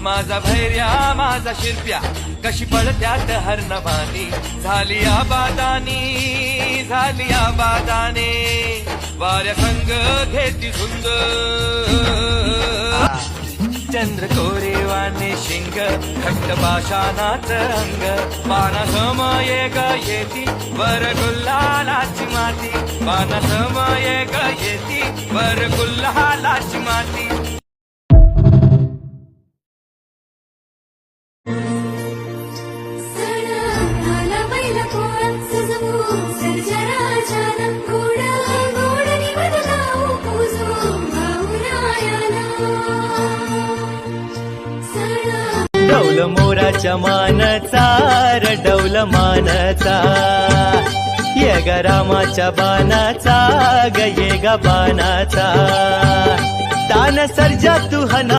माझा भैर्या माझा शिरप्या कशी पळत्यात हरणमानी झाली आबादानी झाली आबादाने. वाऱ्या संग घेती झुंग. चंद्र कोरेवाने शिंग घट्ट पाषाणाच अंग. पाना ग येती वर गुल्हालाची माती पाना ग येती वर गुल्हालाची माती. डौल मोराच्या मानचा रडौल मानचा. ये ग रामाच्या बाणाचा ग ये ग बाणाचा. तान सर्जा तू हना